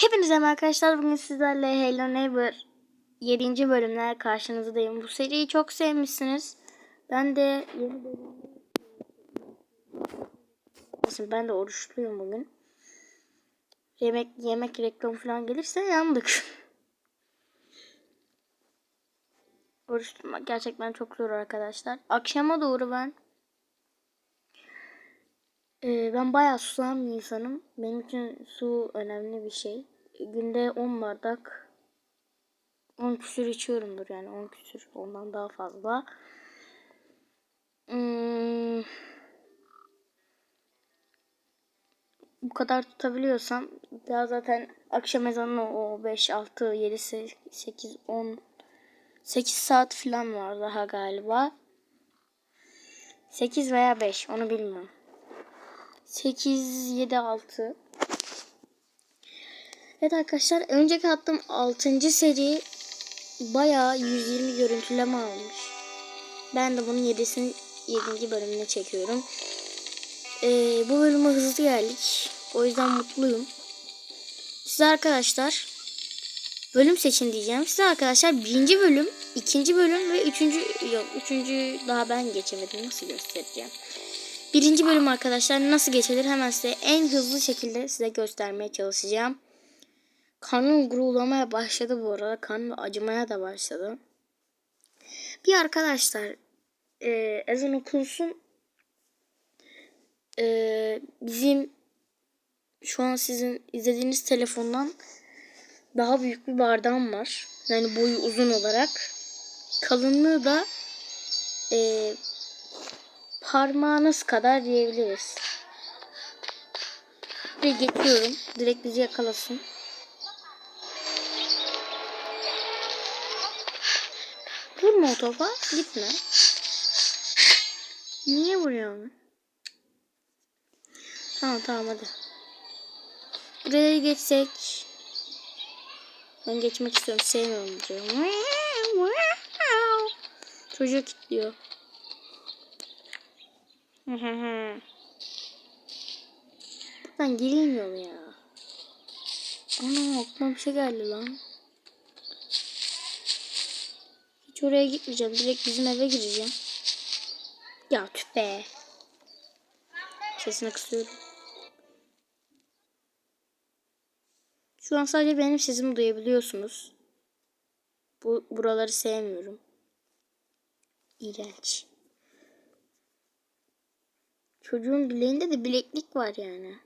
Hepinize merhaba arkadaşlar. Bugün sizlerle Hello Neighbor 7. bölümler karşınızdayım. Bu seriyi çok sevmişsiniz. Ben de yeni bölüm... Ben de oruçluyum bugün. Yemek yemek reklam falan gelirse yandık. Oruç tutmak gerçekten çok zor arkadaşlar. Akşama doğru ben ee, ben bayağı susayan bir insanım. Benim için su önemli bir şey. Günde 10 bardak 10 küsür içiyorumdur yani 10 küsür ondan daha fazla. Hmm, bu kadar tutabiliyorsam daha zaten akşam ezanı o 5, 6, 7, 8, 10 8 saat falan var daha galiba. 8 veya 5 onu bilmiyorum. 8, 7, 6. Evet arkadaşlar önceki attığım 6. seri bayağı 120 görüntüleme almış. Ben de bunun 7'sini 7. bölümüne çekiyorum. Ee, bu bölüme hızlı geldik. O yüzden mutluyum. Size arkadaşlar bölüm seçin diyeceğim. Size arkadaşlar birinci bölüm, ikinci bölüm ve üçüncü yok üçüncü daha ben geçemedim. Nasıl göstereceğim? Birinci bölüm arkadaşlar nasıl geçilir hemen size en hızlı şekilde size göstermeye çalışacağım. Kanım gurulamaya başladı bu arada. Kanım acımaya da başladı. Bir arkadaşlar e, ezan okunsun e, bizim şu an sizin izlediğiniz telefondan daha büyük bir bardağım var. Yani boyu uzun olarak. Kalınlığı da e, parmağınız kadar diyebiliriz. Ve geçiyorum. Direkt bizi yakalasın. Vurma o topa. Gitme. Niye vuruyorsun? Tamam tamam hadi. Buraya geçsek. Ben geçmek istiyorum. Sevmiyorum burayı. Çocuk kilitliyor. Buradan girilmiyor ya. Ana aklıma bir şey geldi lan. Hiç oraya gitmeyeceğim. Direkt bizim eve gireceğim. Ya tüh be. Sesini kısıyorum. Şu an sadece benim sesimi duyabiliyorsunuz. Bu buraları sevmiyorum. İğrenç. Çocuğun bileğinde de bileklik var yani.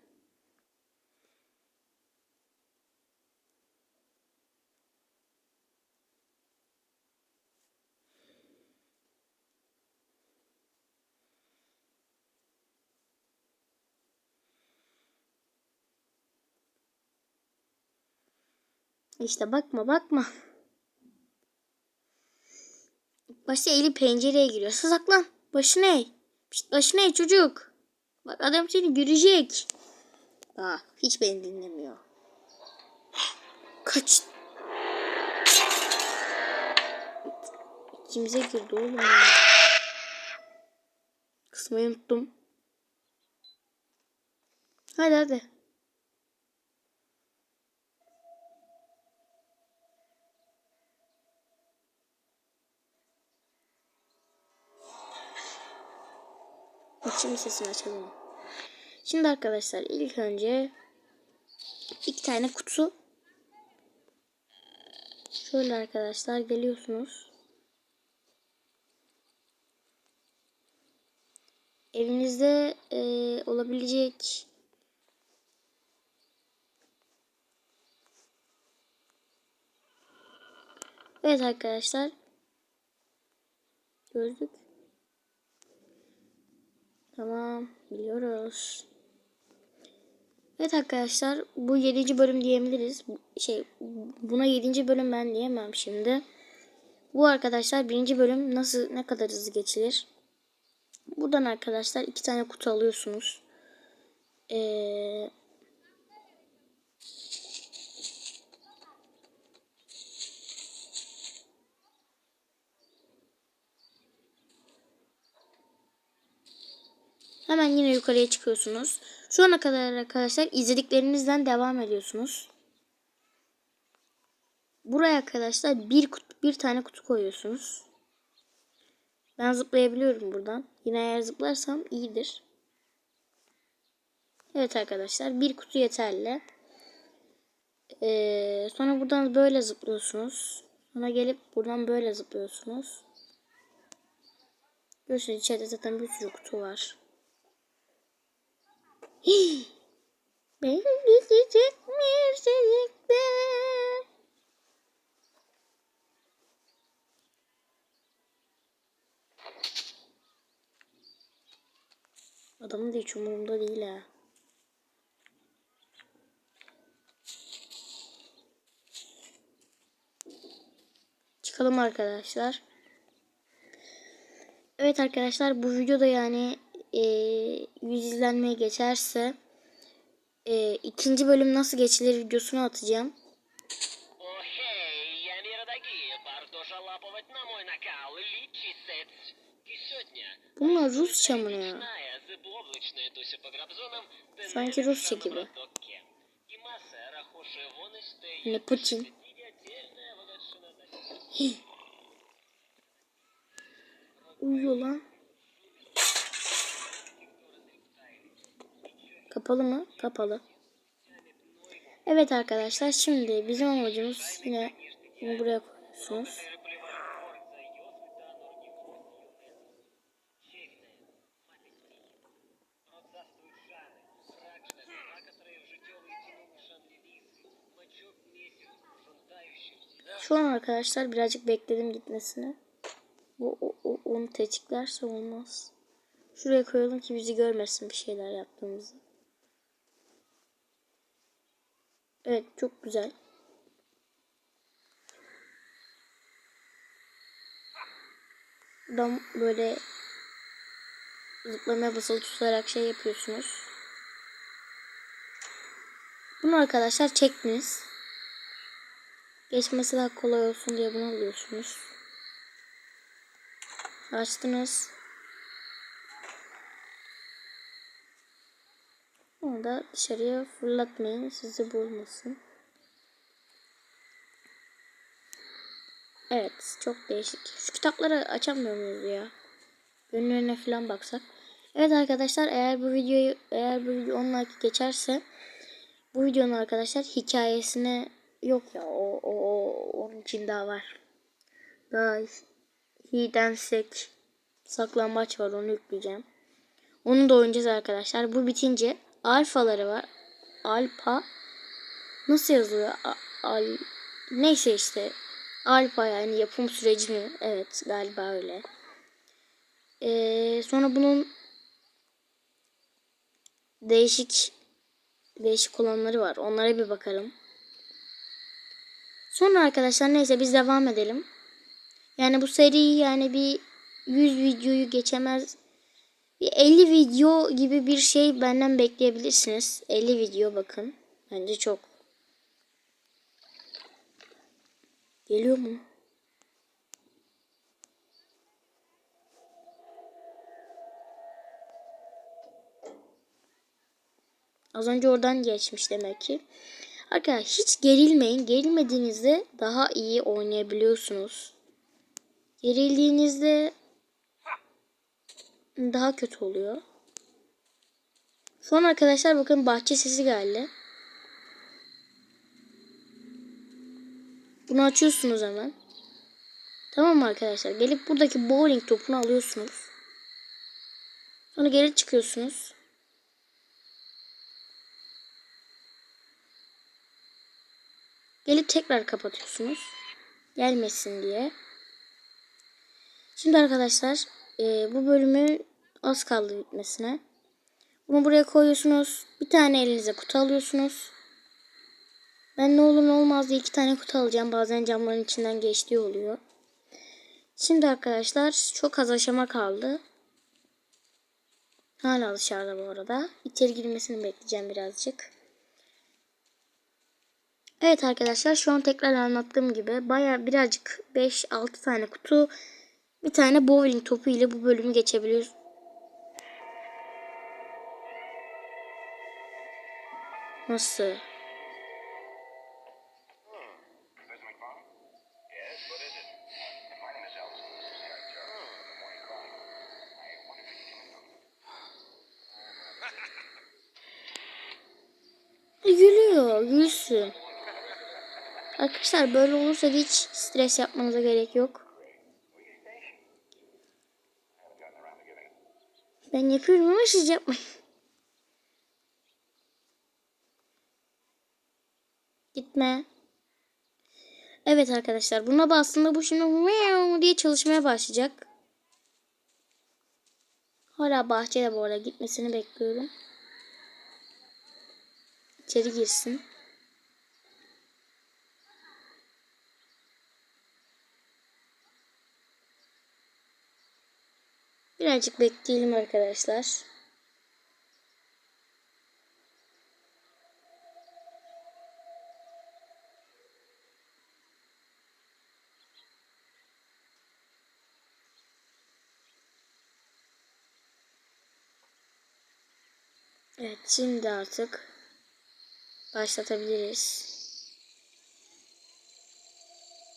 İşte bakma bakma. Başı eli pencereye giriyor. Saklan. Başını eğ. Başını eğ çocuk. Bak adam seni görecek. Aa, hiç beni dinlemiyor. Kaç. İkimize girdi oğlum ya. Kısmayı unuttum. Hadi hadi. Şimdi sesini açalım. Şimdi arkadaşlar ilk önce iki tane kutu. Şöyle arkadaşlar geliyorsunuz. Evinizde e, olabilecek Evet arkadaşlar. Gözlük. Tamam biliyoruz. Evet arkadaşlar bu 7. bölüm diyebiliriz. Şey buna 7. bölüm ben diyemem şimdi. Bu arkadaşlar birinci bölüm nasıl ne kadar hızlı geçilir. Buradan arkadaşlar iki tane kutu alıyorsunuz. Ee, Hemen yine yukarıya çıkıyorsunuz. Şu ana kadar arkadaşlar izlediklerinizden devam ediyorsunuz. buraya arkadaşlar bir kutu, bir tane kutu koyuyorsunuz. Ben zıplayabiliyorum buradan. Yine eğer zıplarsam iyidir. Evet arkadaşlar bir kutu yeterli. Ee, sonra buradan böyle zıplıyorsunuz. Sonra gelip buradan böyle zıplıyorsunuz. Görüyorsunuz içeride zaten bir sürü kutu var. Hii! Ben gidecek mircelikte. Adamın da hiç umurumda değil ha. Çıkalım arkadaşlar. Evet arkadaşlar bu videoda yani e, 100 izlenmeye geçerse e, ikinci bölüm nasıl geçilir videosunu atacağım. Bunlar Rusça mı ya? Sanki Rusça gibi. Ne Putin. Uyuyor lan. Kapalı mı? Kapalı. Evet arkadaşlar şimdi bizim amacımız yine buraya koyuyorsunuz. Şu an arkadaşlar birazcık bekledim gitmesini. Bu onu tetiklerse olmaz. Şuraya koyalım ki bizi görmesin bir şeyler yaptığımızı. Evet çok güzel. Buradan böyle zıplamaya basılı tutarak şey yapıyorsunuz. Bunu arkadaşlar çektiniz. Geçmesi daha kolay olsun diye bunu alıyorsunuz. Açtınız. Onu da dışarıya fırlatmayın. Sizi bulmasın. Evet. Çok değişik. Şu kitapları açamıyor muyuz ya? Önlerine falan baksak. Evet arkadaşlar eğer bu videoyu eğer bu video 10 like geçerse bu videonun arkadaşlar hikayesine yok ya o, o, o onun için daha var. Daha Hiden sek saklambaç var onu yükleyeceğim. Onu da oynayacağız arkadaşlar. Bu bitince alfaları var. Alpa nasıl yazılıyor? Al neyse işte alfa yani yapım süreci mi? Evet galiba öyle. Ee, sonra bunun değişik değişik olanları var. Onlara bir bakalım. Sonra arkadaşlar neyse biz devam edelim. Yani bu seri yani bir 100 videoyu geçemez. Bir 50 video gibi bir şey benden bekleyebilirsiniz. 50 video bakın. Bence çok. Geliyor mu? Az önce oradan geçmiş demek ki. Arkadaşlar hiç gerilmeyin. Gerilmediğinizde daha iyi oynayabiliyorsunuz. Gerildiğinizde daha kötü oluyor. Sonra arkadaşlar bakın bahçe sesi geldi. Bunu açıyorsunuz hemen. Tamam mı arkadaşlar? Gelip buradaki bowling topunu alıyorsunuz. Sonra geri çıkıyorsunuz. Gelip tekrar kapatıyorsunuz. Gelmesin diye. Şimdi arkadaşlar e, bu bölümün az kaldı bitmesine. Bunu buraya koyuyorsunuz. Bir tane elinize kutu alıyorsunuz. Ben ne olur ne olmaz diye iki tane kutu alacağım. Bazen camların içinden geçtiği oluyor. Şimdi arkadaşlar çok az aşama kaldı. Hala dışarıda bu arada. İçeri girmesini bekleyeceğim birazcık. Evet arkadaşlar şu an tekrar anlattığım gibi baya birazcık 5-6 tane kutu bir tane bowling topu ile bu bölümü geçebiliyoruz. Nasıl? E, gülüyor, gülsün. Arkadaşlar böyle olursa hiç stres yapmanıza gerek yok. Ben yapıyorum ama siz yapmayın. Gitme. Evet arkadaşlar buna bastığında bu şimdi diye çalışmaya başlayacak. Hala bahçede bu arada gitmesini bekliyorum. İçeri girsin. Birazcık bekleyelim arkadaşlar. Evet şimdi artık başlatabiliriz.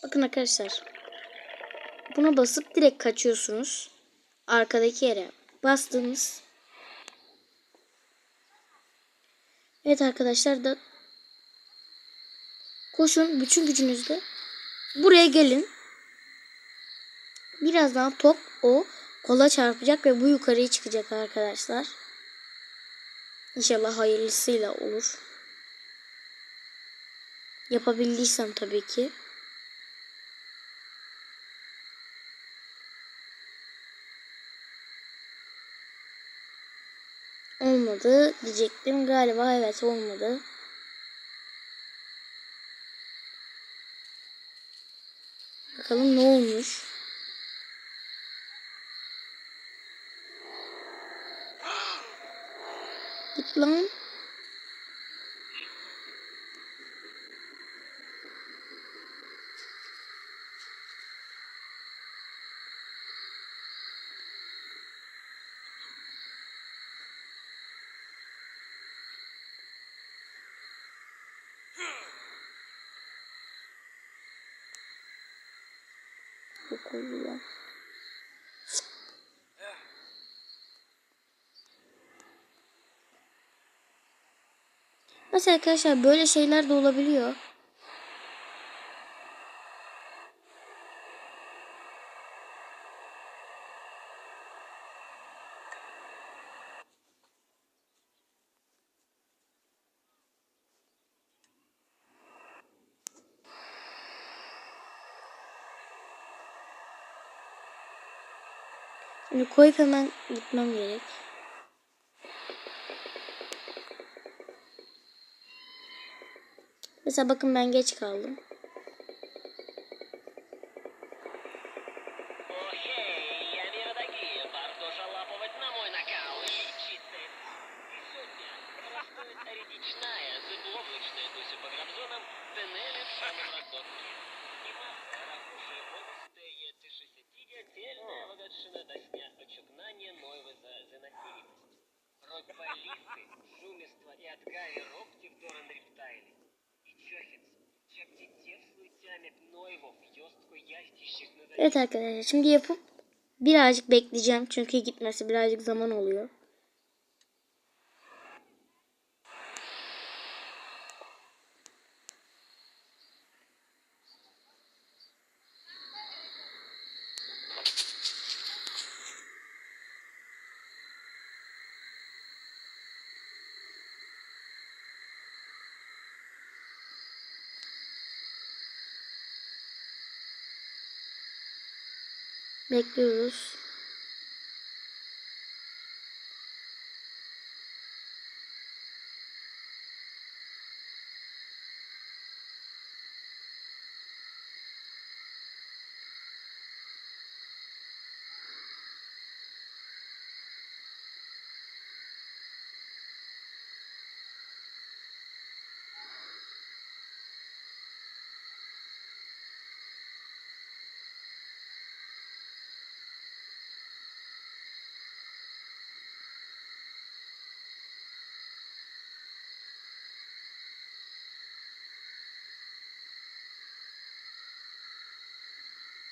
Bakın arkadaşlar. Buna basıp direkt kaçıyorsunuz. Arkadaki yere bastınız. Evet arkadaşlar da koşun bütün gücünüzle. Buraya gelin. Birazdan top o kola çarpacak ve bu yukarıya çıkacak arkadaşlar. İnşallah hayırlısıyla olur. Yapabildiysem tabii ki. Olmadı diyecektim. Galiba evet olmadı. Bakalım ne olmuş. Git lan. Yok oluyor. Mesela arkadaşlar böyle şeyler de olabiliyor. Şimdi koyup hemen gitmem gerek. Mesela bakın ben geç kaldım. Рок полисы, шумество и отгави робки в доран рептайли. И чохец, чак детев с лытями пнойвов, ёстку ястищих на Evet arkadaşlar şimdi yapıp birazcık bekleyeceğim. Çünkü gitmesi birazcık zaman oluyor. Bekliyoruz.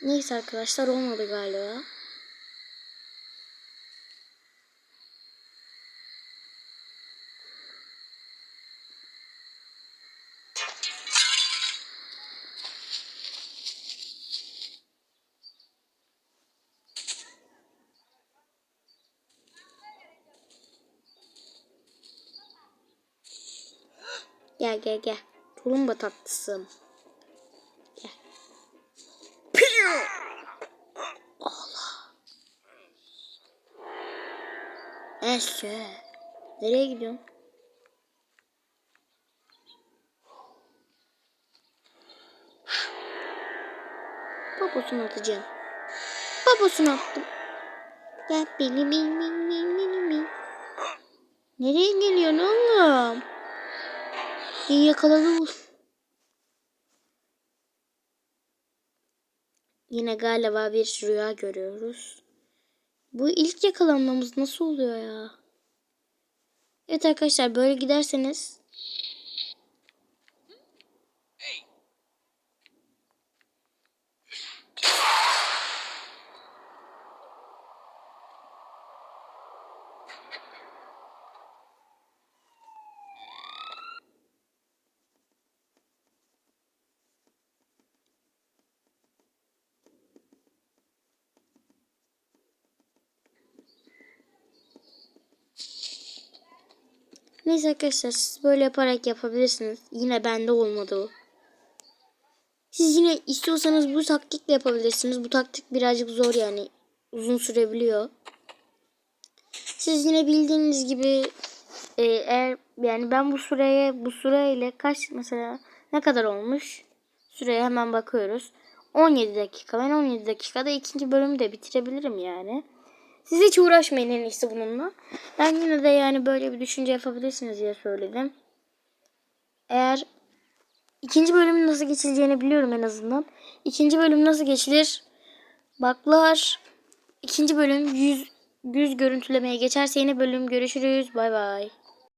Neyse arkadaşlar olmadı galiba. Gel gel gel. Tulumba tatlısım. Eşe. Nereye gidiyorsun? Babasını atacağım. Babasını attım. Gel beni bin bin bin bin bin. Nereye geliyorsun oğlum? İyi yakaladı bu. Yine galiba bir rüya görüyoruz. Bu ilk yakalanmamız nasıl oluyor ya? Evet arkadaşlar böyle giderseniz Neyse arkadaşlar siz böyle yaparak yapabilirsiniz. Yine bende olmadı o. Siz yine istiyorsanız bu taktikle yapabilirsiniz. Bu taktik birazcık zor yani. Uzun sürebiliyor. Siz yine bildiğiniz gibi e, eğer yani ben bu süreye bu süreyle kaç mesela ne kadar olmuş? Süreye hemen bakıyoruz. 17 dakika. Ben 17 dakikada ikinci bölümü de bitirebilirim yani. Siz hiç uğraşmayın en iyisi bununla. Ben yine de yani böyle bir düşünce yapabilirsiniz diye söyledim. Eğer ikinci bölümün nasıl geçileceğini biliyorum en azından. İkinci bölüm nasıl geçilir? Baklar. İkinci bölüm yüz, yüz görüntülemeye geçerse yeni bölüm görüşürüz. Bay bay.